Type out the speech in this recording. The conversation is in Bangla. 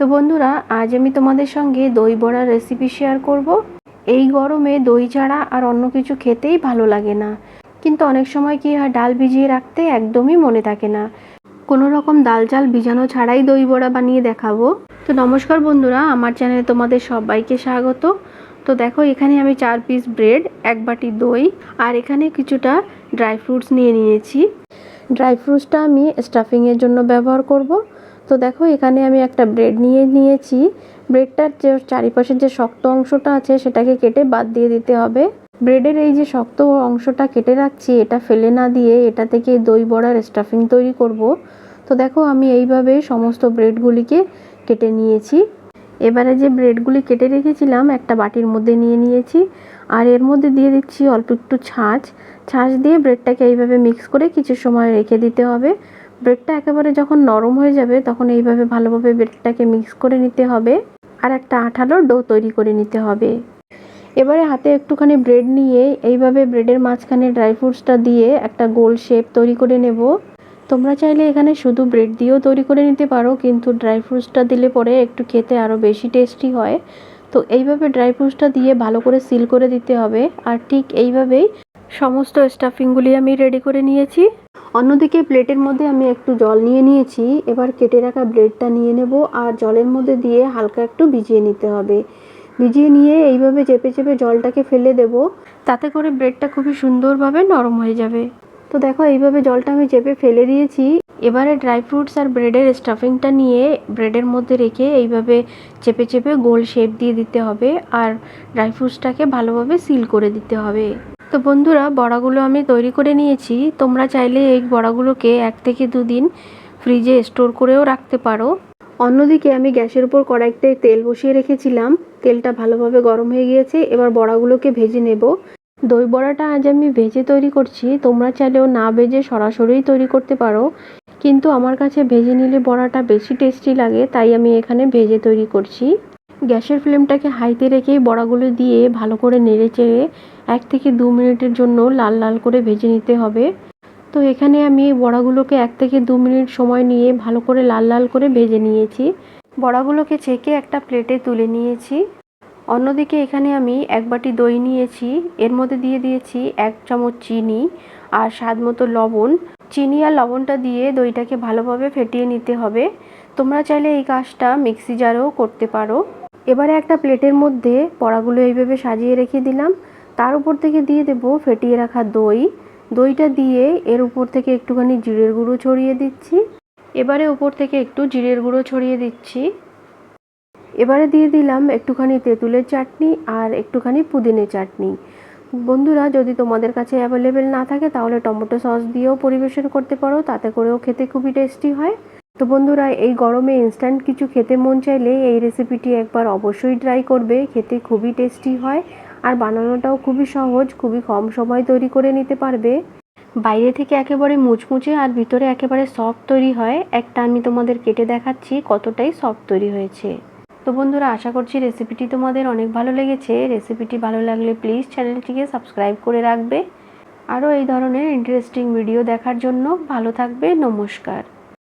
তো বন্ধুরা, আজ আমি তোমাদের সঙ্গে দই বড়ার রেসিপি শেয়ার করব। এই গরমে দই ছাড়া আর অন্য কিছু খেতেই ভালো লাগে না। কিন্তু অনেক সময় কি হয়, ডাল ভিজিয়ে রাখতে একদমই মনে থাকে না। কোনো রকম ডাল চাল ভিজানো ছাড়াই দই বড়া বানিয়ে দেখাবো। তো নমস্কার বন্ধুরা, আমার চ্যানেলে তোমাদের সবাইকে স্বাগত। তো দেখো, এখানে আমি চার পিস ব্রেড এক বাটি দই আর এখানে কিছুটা ড্রাই ফ্রুটস নিয়ে নিয়েছি। ড্রাই ফ্রুটসটা আমি স্টাফিংয়ের জন্য ব্যবহার করব। তো দেখো, এখানে আমি একটা ব্রেড নিয়ে নিয়েছি। ব্রেডটার যে চারিপাশের যে শক্ত অংশটা আছে, সেটাকে কেটে বাদ দিয়ে দিতে হবে। ব্রেডের এই যে শক্ত অংশটা কেটে রাখছি, এটা ফেলে না দিয়ে এটা থেকে দই বড়ার স্টাফিং তৈরি করব। তো দেখো, আমি এইভাবে সমস্ত ব্রেডগুলিকে কেটে নিয়েছি। এবারে যে ব্রেডগুলি কেটে রেখেছিলাম, একটা বাটির মধ্যে নিয়ে নিয়েছি। আর এর মধ্যে দিয়ে দিচ্ছি অল্প একটু ছাঁচ। ছাঁচ দিয়ে ব্রেডটাকে এইভাবে মিক্স করে কিছু সময় রেখে দিতে হবে। ব্রেডটা একেবারে যখন নরম হয়ে যাবে, তখন এইভাবে ভালোভাবে ব্রেডটাকে মিক্স করে নিতে হবে। আর একটা আঠালো ডো তৈরি করে নিতে হবে। এবারে হাতে একটুখানি ব্রেড নিয়ে এইভাবে ব্রেডের মাঝখানে ড্রাই ফ্রুটসটা দিয়ে একটা গোল শেপ তৈরি করে নেব। তোমরা চাইলে এখানে শুধু ব্রেড দিয়েও তৈরি করে নিতে পারো, কিন্তু ড্রাই ফ্রুটসটা দিলে পরে একটু খেতে আরও বেশি টেস্টি হয়। তো এইভাবে ড্রাই ফ্রুটসটা দিয়ে ভালো করে সিল করে দিতে হবে, আর ঠিক এইভাবেই সমস্ত স্টাফিংগুলি আমি রেডি করে নিয়েছি। অন্যদিকে প্লেটের মধ্যে আমি একটু জল নিয়ে নিয়েছি, এবার কেটে রাখা ব্রেডটা নিয়ে নেব, আর জলের মধ্যে দিয়ে হালকা একটু ভিজিয়ে নিতে হবে। ভিজিয়ে নিয়ে এইভাবে চেপে চেপে জলটাকে ফেলে দেব, তাতে করে ব্রেডটা খুবই সুন্দরভাবে নরম হয়ে যাবে। তো দেখো, এইভাবে জলটা আমি চেপে ফেলে দিয়েছি। এবারে ড্রাই ফ্রুটস আর ব্রেডের স্টাফিংটা নিয়ে ব্রেডের মধ্যে রেখে এইভাবে চেপে চেপে গোল শেপ দিয়ে দিতে হবে আর ড্রাই ফ্রুটসটাকে ভালোভাবে সিল করে দিতে হবে। তো বন্ধুরা, বড়াগুলো আমি তৈরি করে নিয়েছি। তোমরা চাইলে এই বড়াগুলোকে এক থেকে দুদিন ফ্রিজে স্টোর করেও রাখতে পারো। অন্যদিকে আমি গ্যাসের উপর কড়াইতে তেল বসিয়ে রেখেছিলাম। তেলটা ভালোভাবে গরম হয়ে গিয়েছে, এবার বড়াগুলোকে ভেজে নেব। দই বড়াটা আজ আমি ভেজে তৈরি করছি। তোমরা চাইলেও না ভেজে সরাসরিই তৈরি করতে পারো। কিন্তু আমার কাছে ভেজে নিলে বড়াটা বেশি টেস্টি লাগে, তাই আমি এখানে ভেজে তৈরি করছি। গ্যাসের ফ্লেমটাকে হাইতে রেখে বড়াগুলো দিয়ে ভালো করে নেড়ে চেড়ে এক থেকে দু মিনিটের জন্য লাল লাল করে ভেজে নিতে হবে। তো এখানে আমি বড়াগুলোকে এক থেকে দু মিনিট সময় নিয়ে ভালো করে লাল লাল করে ভেজে নিয়েছি। বড়াগুলোকে ছেঁকে একটা প্লেটে তুলে নিয়েছি। অন্যদিকে এখানে আমি এক বাটি দই নিয়েছি। এর মধ্যে দিয়ে দিয়েছি এক চামচ চিনি আর স্বাদ মতো লবণ। চিনি আর লবণটা দিয়ে দইটাকে ভালোভাবে ফেটিয়ে নিতে হবে। তোমরা চাইলে এই কাজটা মিক্সি জারেও করতে পারো। এবারে একটা প্লেটের মধ্যে বড়াগুলো এইভাবে সাজিয়ে রেখে দিলাম। তার উপর থেকে দিয়ে দেব ফেটিয়ে রাখা দই। দইটা দিয়ে এর উপর থেকে একটুখানি জিরের গুঁড়ো ছড়িয়ে দিচ্ছি। এবারে উপর থেকে একটু জিরের গুঁড়ো ছড়িয়ে দিচ্ছি। এবারে দিয়ে দিলাম একটুখানি তেঁতুলের চাটনি আর একটুখানি পুদিনের চাটনি। বন্ধুরা, যদি তোমাদের কাছে অ্যাভেলেবেল না থাকে, তাহলে টমেটো সস দিয়েও পরিবেশন করতে পারো, তাতে করেও খেতে খুবই টেস্টি হয়। তো বন্ধুরা, এই গরমে ইনস্ট্যান্ট কিছু খেতে মন চাইলে এই রেসিপিটি একবার অবশ্যই ট্রাই করবে, খেতে খুবই টেস্টি হয় আর বানানোটাও খুবই সহজ, খুবই কম সময় তৈরি করে নিতে পারবে। বাইরে থেকে একেবারে মুচমুচে আর ভিতরে একেবারে সফট তৈরি হয়। একটা আমি তোমাদের কেটে দেখাচ্ছি কতটাই সফট তৈরি হয়েছে। তো বন্ধুরা, আশা করছি রেসিপিটি তোমাদের অনেক ভালো লেগেছে। রেসিপিটি ভালো লাগলে প্লিজ চ্যানেলটিকে সাবস্ক্রাইব করে রাখবে। আরও এই ধরনের ইন্টারেস্টিং ভিডিও দেখার জন্য ভালো থাকবে, নমস্কার।